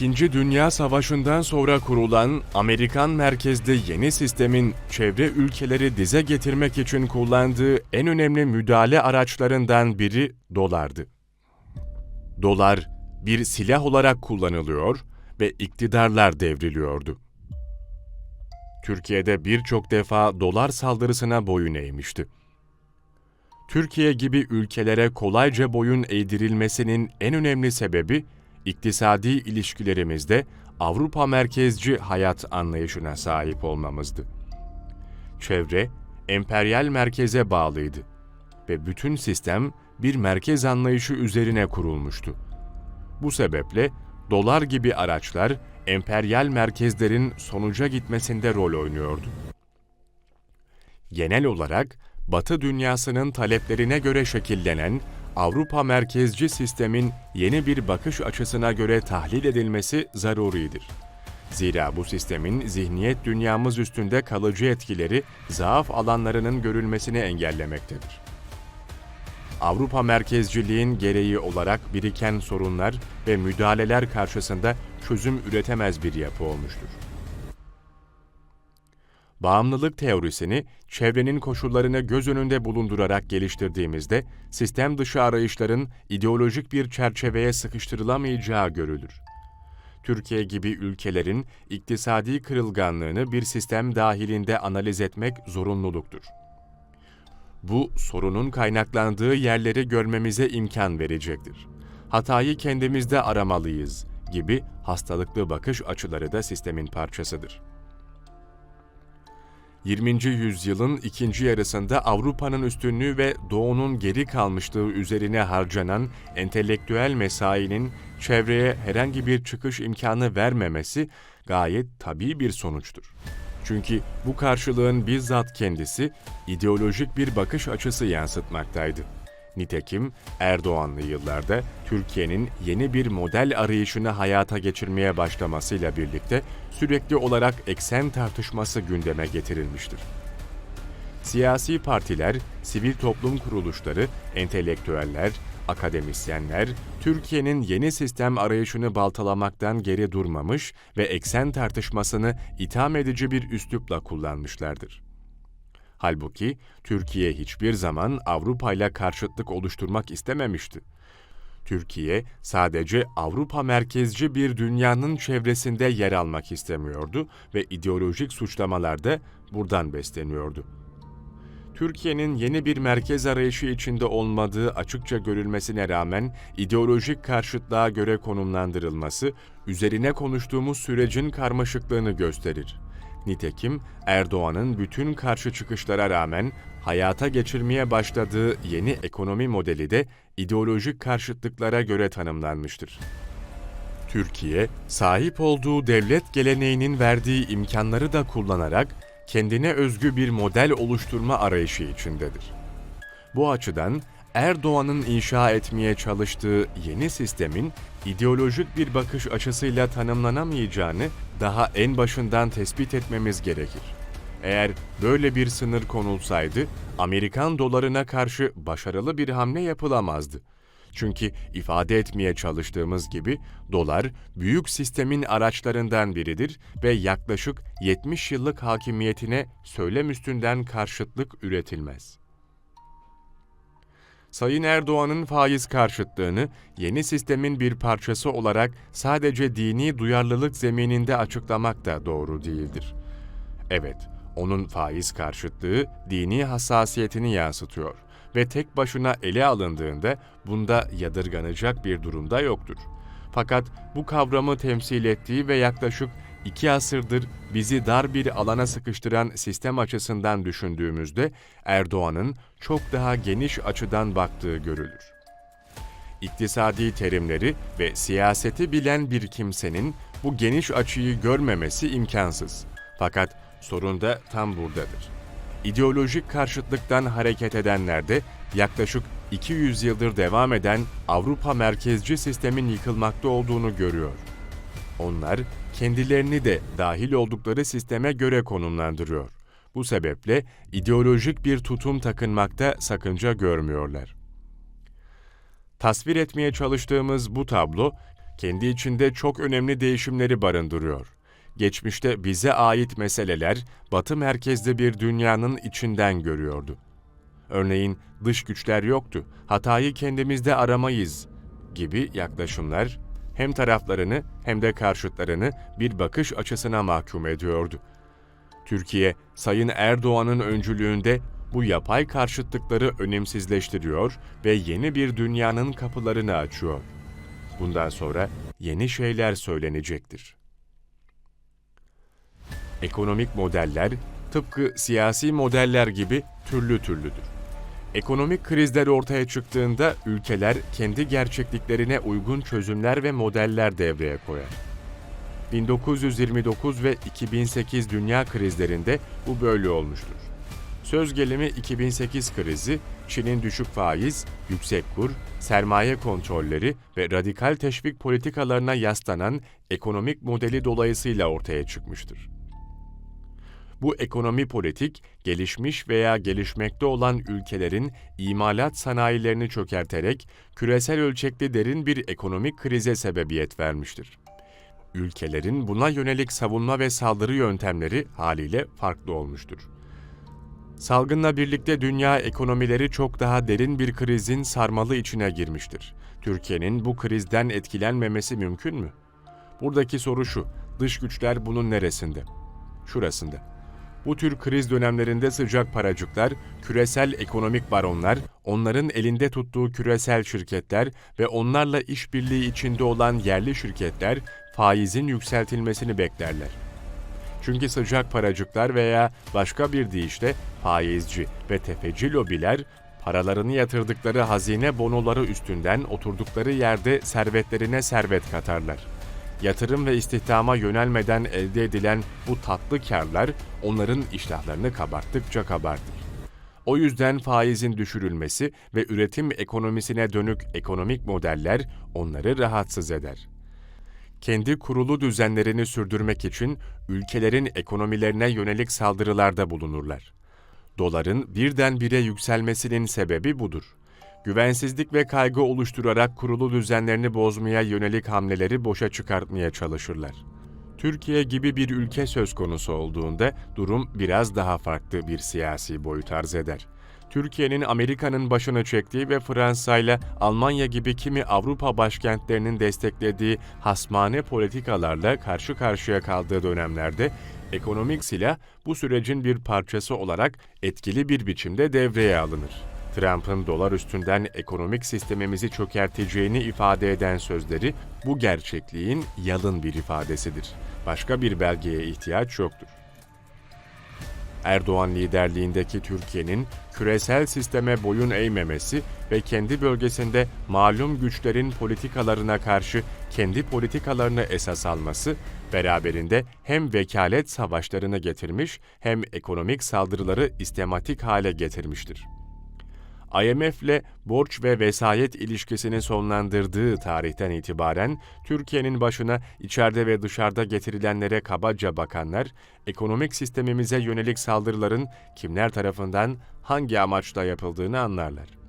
İkinci Dünya Savaşı'ndan sonra kurulan Amerikan merkezli yeni sistemin çevre ülkeleri dize getirmek için kullandığı en önemli müdahale araçlarından biri dolardı. Dolar bir silah olarak kullanılıyor ve iktidarlar devriliyordu. Türkiye'de birçok defa dolar saldırısına boyun eğmişti. Türkiye gibi ülkelere kolayca boyun eğdirilmesinin en önemli sebebi iktisadi ilişkilerimizde Avrupa merkezci hayat anlayışına sahip olmamızdı. Çevre, emperyal merkeze bağlıydı ve bütün sistem bir merkez anlayışı üzerine kurulmuştu. Bu sebeple dolar gibi araçlar emperyal merkezlerin sonuca gitmesinde rol oynuyordu. Genel olarak Batı dünyasının taleplerine göre şekillenen Avrupa merkezci sistemin yeni bir bakış açısına göre tahlil edilmesi zaruridir. Zira bu sistemin zihniyet dünyamız üstünde kalıcı etkileri zaaf alanlarının görülmesini engellemektedir. Avrupa merkezciliğin gereği olarak biriken sorunlar ve müdahaleler karşısında çözüm üretemez bir yapı olmuştur. Bağımlılık teorisini çevrenin koşullarını göz önünde bulundurarak geliştirdiğimizde sistem dışı arayışların ideolojik bir çerçeveye sıkıştırılamayacağı görülür. Türkiye gibi ülkelerin iktisadi kırılganlığını bir sistem dahilinde analiz etmek zorunluluktur. Bu sorunun kaynaklandığı yerleri görmemize imkan verecektir. Hatayı kendimizde aramalıyız gibi hastalıklı bakış açıları da sistemin parçasıdır. 20. yüzyılın ikinci yarısında Avrupa'nın üstünlüğü ve Doğu'nun geri kalmışlığı üzerine harcanan entelektüel mesainin çevreye herhangi bir çıkış imkanı vermemesi gayet tabii bir sonuçtur. Çünkü bu karşılığın bizzat kendisi ideolojik bir bakış açısı yansıtmaktaydı. Nitekim Erdoğanlı yıllarda Türkiye'nin yeni bir model arayışını hayata geçirmeye başlamasıyla birlikte sürekli olarak eksen tartışması gündeme getirilmiştir. Siyasi partiler, sivil toplum kuruluşları, entelektüeller, akademisyenler Türkiye'nin yeni sistem arayışını baltalamaktan geri durmamış ve eksen tartışmasını itham edici bir üslupla kullanmışlardır. Halbuki Türkiye hiçbir zaman Avrupa ile karşıtlık oluşturmak istememişti. Türkiye sadece Avrupa merkezci bir dünyanın çevresinde yer almak istemiyordu ve ideolojik suçlamalar da buradan besleniyordu. Türkiye'nin yeni bir merkez arayışı içinde olmadığı açıkça görülmesine rağmen ideolojik karşıtlığa göre konumlandırılması, üzerine konuştuğumuz sürecin karmaşıklığını gösterir. Nitekim Erdoğan'ın bütün karşı çıkışlara rağmen hayata geçirmeye başladığı yeni ekonomi modeli de ideolojik karşıtlıklara göre tanımlanmıştır. Türkiye, sahip olduğu devlet geleneğinin verdiği imkanları da kullanarak kendine özgü bir model oluşturma arayışı içindedir. Bu açıdan Erdoğan'ın inşa etmeye çalıştığı yeni sistemin ideolojik bir bakış açısıyla tanımlanamayacağını daha en başından tespit etmemiz gerekir. Eğer böyle bir sınır konulsaydı, Amerikan dolarına karşı başarılı bir hamle yapılamazdı. Çünkü ifade etmeye çalıştığımız gibi dolar büyük sistemin araçlarından biridir ve yaklaşık 70 yıllık hakimiyetine söylem üstünden karşıtlık üretilmez. Sayın Erdoğan'ın faiz karşıtlığını yeni sistemin bir parçası olarak sadece dini duyarlılık zemininde açıklamak da doğru değildir. Evet, onun faiz karşıtlığı dini hassasiyetini yansıtıyor ve tek başına ele alındığında bunda yadırganacak bir durumda yoktur. Fakat bu kavramı temsil ettiği ve yaklaşık iki asırdır bizi dar bir alana sıkıştıran sistem açısından düşündüğümüzde Erdoğan'ın çok daha geniş açıdan baktığı görülür. İktisadi terimleri ve siyaseti bilen bir kimsenin bu geniş açıyı görmemesi imkansız. Fakat sorun da tam buradadır. İdeolojik karşıtlıktan hareket edenler de yaklaşık 200 yıldır devam eden Avrupa merkezci sistemin yıkılmakta olduğunu görüyor. Onlar kendilerini de dahil oldukları sisteme göre konumlandırıyor. Bu sebeple ideolojik bir tutum takınmakta sakınca görmüyorlar. Tasvir etmeye çalıştığımız bu tablo, kendi içinde çok önemli değişimleri barındırıyor. Geçmişte bize ait meseleler Batı merkezli bir dünyanın içinden görüyordu. Örneğin dış güçler yoktu, hatayı kendimizde aramayız gibi yaklaşımlar hem taraflarını hem de karşıtlarını bir bakış açısına mahkum ediyordu. Türkiye, Sayın Erdoğan'ın öncülüğünde bu yapay karşıtlıkları önemsizleştiriyor ve yeni bir dünyanın kapılarını açıyor. Bundan sonra yeni şeyler söylenecektir. Ekonomik modeller tıpkı siyasi modeller gibi türlü türlüdür. Ekonomik krizler ortaya çıktığında ülkeler kendi gerçekliklerine uygun çözümler ve modeller devreye koyar. 1929 ve 2008 dünya krizlerinde bu böyle olmuştur. Söz gelimi 2008 krizi, Çin'in düşük faiz, yüksek kur, sermaye kontrolleri ve radikal teşvik politikalarına yaslanan ekonomik modeli dolayısıyla ortaya çıkmıştır. Bu ekonomi politik, gelişmiş veya gelişmekte olan ülkelerin imalat sanayilerini çökerterek küresel ölçekli derin bir ekonomik krize sebebiyet vermiştir. Ülkelerin buna yönelik savunma ve saldırı yöntemleri haliyle farklı olmuştur. Salgınla birlikte dünya ekonomileri çok daha derin bir krizin sarmalı içine girmiştir. Türkiye'nin bu krizden etkilenmemesi mümkün mü? Buradaki soru şu, dış güçler bunun neresinde? Şurasında. Bu tür kriz dönemlerinde sıcak paracıklar, küresel ekonomik baronlar, onların elinde tuttuğu küresel şirketler ve onlarla işbirliği içinde olan yerli şirketler faizin yükseltilmesini beklerler. Çünkü sıcak paracıklar veya başka bir deyişle faizci ve tefeci lobiler paralarını yatırdıkları hazine bonoları üstünden oturdukları yerde servetlerine servet katarlar. Yatırım ve istihdama yönelmeden elde edilen bu tatlı karlar onların iştahlarını kabarttıkça kabartır. O yüzden faizin düşürülmesi ve üretim ekonomisine dönük ekonomik modeller onları rahatsız eder kendi kurulu düzenlerini sürdürmek için ülkelerin ekonomilerine yönelik saldırılarda bulunurlar. Doların birdenbire yükselmesinin sebebi budur. Güvensizlik ve kaygı oluşturarak kurulu düzenlerini bozmaya yönelik hamleleri boşa çıkartmaya çalışırlar. Türkiye gibi bir ülke söz konusu olduğunda durum biraz daha farklı bir siyasi boyut arz eder. Türkiye'nin Amerika'nın başını çektiği ve Fransa ile Almanya gibi kimi Avrupa başkentlerinin desteklediği hasmane politikalarla karşı karşıya kaldığı dönemlerde ekonomik silah bu sürecin bir parçası olarak etkili bir biçimde devreye alınır. Trump'ın dolar üstünden ekonomik sistemimizi çökerteceğini ifade eden sözleri bu gerçekliğin yalın bir ifadesidir. Başka bir belgeye ihtiyaç yoktur. Erdoğan liderliğindeki Türkiye'nin küresel sisteme boyun eğmemesi ve kendi bölgesinde malum güçlerin politikalarına karşı kendi politikalarını esas alması beraberinde hem vekalet savaşlarını getirmiş hem ekonomik saldırıları istematik hale getirmiştir. IMF ile borç ve vesayet ilişkisini sonlandırdığı tarihten itibaren Türkiye'nin başına içeride ve dışarıda getirilenlere kabaca bakanlar, ekonomik sistemimize yönelik saldırıların kimler tarafından hangi amaçla yapıldığını anlarlar.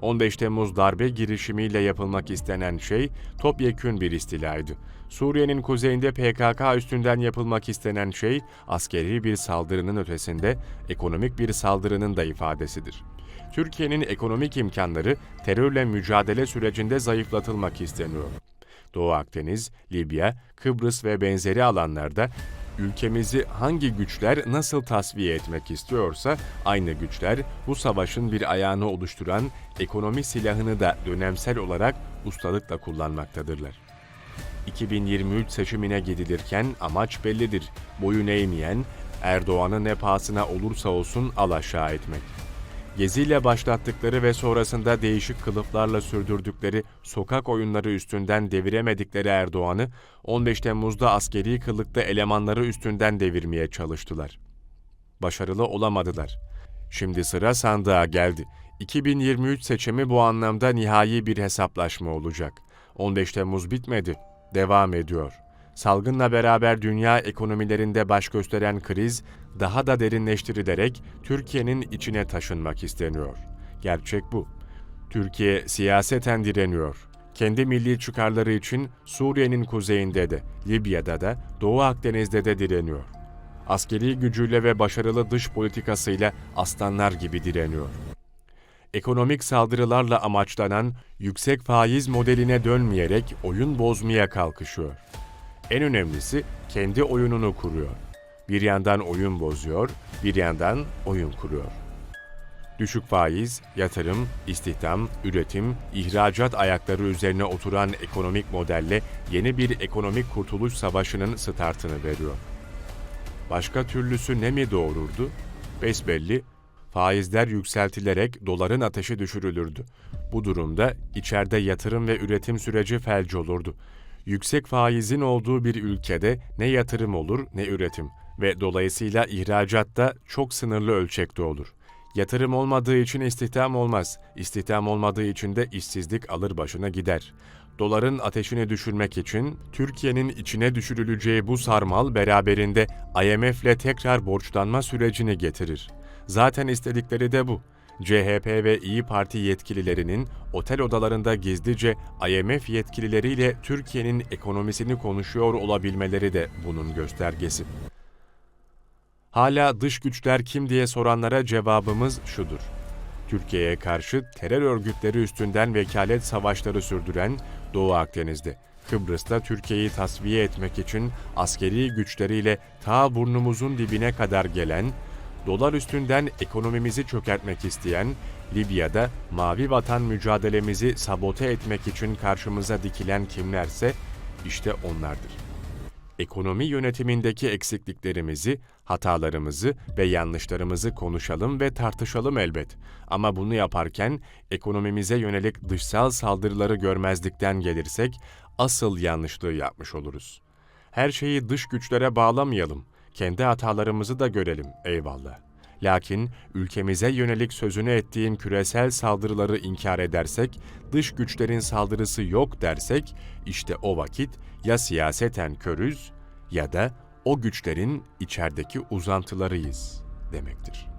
15 Temmuz darbe girişimiyle yapılmak istenen şey topyekün bir istilaydı. Suriye'nin kuzeyinde PKK üstünden yapılmak istenen şey askeri bir saldırının ötesinde ekonomik bir saldırının da ifadesidir. Türkiye'nin ekonomik imkanları terörle mücadele sürecinde zayıflatılmak isteniyor. Doğu Akdeniz, Libya, Kıbrıs ve benzeri alanlarda ülkemizi hangi güçler nasıl tasfiye etmek istiyorsa aynı güçler bu savaşın bir ayağını oluşturan ekonomi silahını da dönemsel olarak ustalıkla kullanmaktadırlar. 2023 seçimine gidilirken amaç bellidir. Boyun eğmeyen, Erdoğan'ı ne pahasına olursa olsun alaşağı etmek geziyle başlattıkları ve sonrasında değişik kılıflarla sürdürdükleri sokak oyunları üstünden deviremedikleri Erdoğan'ı 15 Temmuz'da askeri kılıkta elemanları üstünden devirmeye çalıştılar. Başarılı olamadılar. Şimdi sıra sandığa geldi. 2023 seçimi bu anlamda nihai bir hesaplaşma olacak. 15 Temmuz bitmedi, devam ediyor. Salgınla beraber dünya ekonomilerinde baş gösteren kriz daha da derinleştirilerek Türkiye'nin içine taşınmak isteniyor. Gerçek bu. Türkiye siyaseten direniyor. kendi milli çıkarları için Suriye'nin kuzeyinde de, Libya'da da, Doğu Akdeniz'de de direniyor. Askeri gücüyle ve başarılı dış politikasıyla aslanlar gibi direniyor. Ekonomik saldırılarla amaçlanan yüksek faiz modeline dönmeyerek oyun bozmaya kalkışıyor. En önemlisi kendi oyununu kuruyor. Bir yandan oyun bozuyor, bir yandan oyun kuruyor. Düşük faiz, yatırım, istihdam, üretim, ihracat ayakları üzerine oturan ekonomik modelle yeni bir ekonomik kurtuluş savaşının startını veriyor. Başka türlüsü ne mi doğururdu? Besbelli, faizler yükseltilerek doların ateşi düşürülürdü. Bu durumda içeride yatırım ve üretim süreci felç olurdu. Yüksek faizin olduğu bir ülkede ne yatırım olur ne üretim ve dolayısıyla ihracatta çok sınırlı ölçekte olur. Yatırım olmadığı için istihdam olmaz. İstihdam olmadığı için de işsizlik alır başına gider. Doların ateşini düşürmek için Türkiye'nin içine düşürüleceği bu sarmal beraberinde IMF'le tekrar borçlanma sürecini getirir. Zaten istedikleri de bu. CHP ve İyi Parti yetkililerinin otel odalarında gizlice IMF yetkilileriyle Türkiye'nin ekonomisini konuşuyor olabilmeleri de bunun göstergesi. Hala dış güçler kim diye soranlara cevabımız şudur. Türkiye'ye karşı terör örgütleri üstünden vekalet savaşları sürdüren Doğu Akdeniz'de, Kıbrıs'ta Türkiye'yi tasfiye etmek için askeri güçleriyle ta burnumuzun dibine kadar gelen, dolar üstünden ekonomimizi çökertmek isteyen, Libya'da mavi vatan mücadelemizi sabote etmek için karşımıza dikilen kimlerse işte onlardır ekonomi yönetimindeki eksikliklerimizi, hatalarımızı ve yanlışlarımızı konuşalım ve tartışalım elbet. Ama bunu yaparken ekonomimize yönelik dışsal saldırıları görmezlikten gelirsek asıl yanlışlığı yapmış oluruz. Her şeyi dış güçlere bağlamayalım. Kendi hatalarımızı da görelim eyvallah. Lakin ülkemize yönelik sözünü ettiğim küresel saldırıları inkar edersek, dış güçlerin saldırısı yok dersek, işte o vakit ya siyaseten körüz ya da o güçlerin içerideki uzantılarıyız demektir.